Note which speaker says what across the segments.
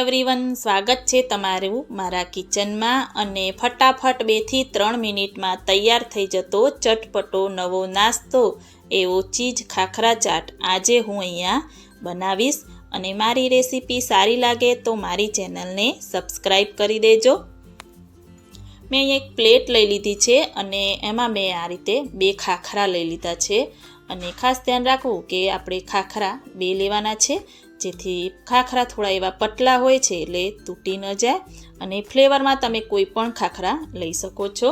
Speaker 1: Everyone સ્વાગત છે તમારું મારા કિચનમાં અને ફટાફટ બેથી ત્રણ મિનિટમાં તૈયાર થઈ જતો ચટપટો નવો નાસ્તો એવો ચીજ ખાખરા ચાટ. આજે હું અહીંયા બનાવીશ અને મારી રેસીપી સારી લાગે તો મારી ચેનલને સબસ્ક્રાઈબ કરી દેજો. મેં એક પ્લેટ લઈ લીધી છે અને એમાં મેં આ રીતે બે ખાખરા લઈ લીધા છે. અને ખાસ ધ્યાન રાખવું કે આપણે ખાખરા બે લેવાના છે. જેથી ખાખરા થોડા એવા પતલા હોય છે એટલે તૂટી ન જાય અને ફ્લેવરમાં તમે કોઈ પણ ખાખરા લઈ શકો છો.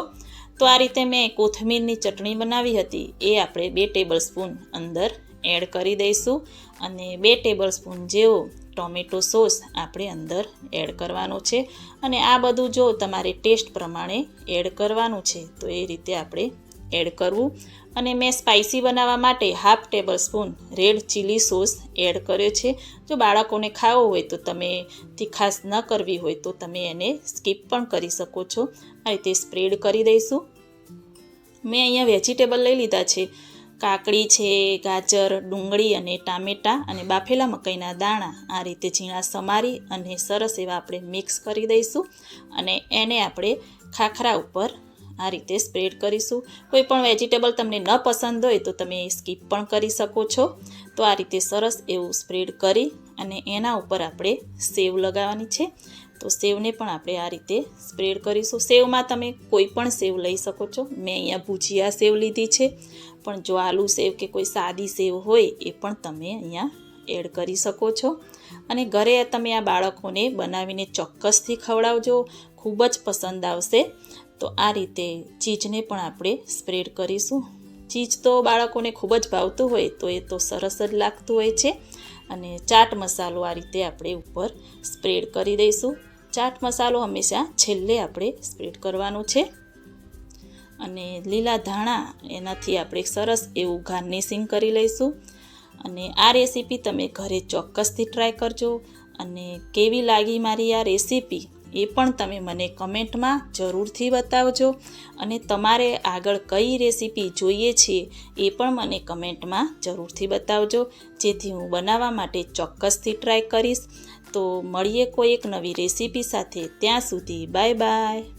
Speaker 1: તો આ રીતે મેં કોથમીરની ચટણી બનાવી હતી. એ આપણે બે ટેબલ સ્પૂન અંદર એડ કરી દઈશું અને બે ટેબલ સ્પૂન જેવો ટોમેટો સોસ આપણે અંદર એડ કરવાનો છે. અને આ બધું જો તમારે ટેસ્ટ પ્રમાણે એડ કરવાનું છે, તો એ રીતે આપણે એડ કરવું અને મેં સ્પાઇસી બનાવવા માટે half tablespoon red chilli sauce add કર્યો છે. જો બાળકોને ખાવો હોય તો તમે તીખાસ ન કરવી હોય તો તમે એને સ્કીપ પણ કરી શકો છો. આ રીતે સ્પ્રેડ કરી દઈશું. મેં અહીંયા વેજીટેબલ લઈ લીધા છે. કાકડી છે, ગાજર, ડુંગળી અને ટામેટાં અને બાફેલા મકાઈના દાણા આ રીતે ઝીણા સમારી અને સરસ એવા આપણે મિક્સ કરી દઈશું. અને એને આપણે ખાખરા ઉપર આ રીતે સ્પ્રેડ કરીશું. કોઈ પણ વેજીટેબલ તમને ન પસંદ હોય તો તમે સ્કીપ પણ કરી શકો છો. તો આ રીતે સરસ એવું સ્પ્રેડ કરી અને એના ઉપર આપણે સેવ લગાવવાની છે. તો સેવને પણ આપણે આ રીતે સ્પ્રેડ કરીશું. સેવમાં તમે કોઈ પણ સેવ લઈ શકો છો. મેં અહીંયા ભુજિયા સેવ લીધી છે. પણ જો આલુ સેવ કે કોઈ સાદી સેવ હોય એ પણ તમે અહીંયા એડ કરી શકો છો. અને ઘરે તમે આ બાળકોને બનાવીને ચોક્કસથી ખવડાવજો. ખૂબ જ પસંદ આવશે. તો આ રીતે ચીજને પણ આપણે સ્પ્રેડ કરીશું. ચીજ તો બાળકોને ખૂબ જ ભાવતું હોય તો એ તો સરસ જ લાગતું હોય છે. અને ચાટ મસાલો આ રીતે આપણે ઉપર સ્પ્રેડ કરી દઈશું. ચાટ મસાલો હંમેશા છેલ્લે આપણે સ્પ્રેડ કરવાનું છે. અને લીલા ધાણા એનાથી આપણે સરસ એવું ગાર્નિશિંગ કરી લઈશું. અને આ રેસીપી તમે ઘરે ચોક્કસથી ટ્રાય કરજો. અને કેવી લાગી મારી આ રેસીપી એ પણ તમે મને કમેન્ટમાં જરૂરથી બતાવજો અને તમારે આગળ કઈ રેસીપી જોઈએ છે એ પણ મને કમેન્ટમાં જરૂરથી બતાવજો. જેથી હું બનાવવા માટે ચોક્કસથી ટ્રાય કરીશ. તો મળીએ કોઈ એક નવી રેસીપી સાથે. ત્યાં સુધી બાય બાય.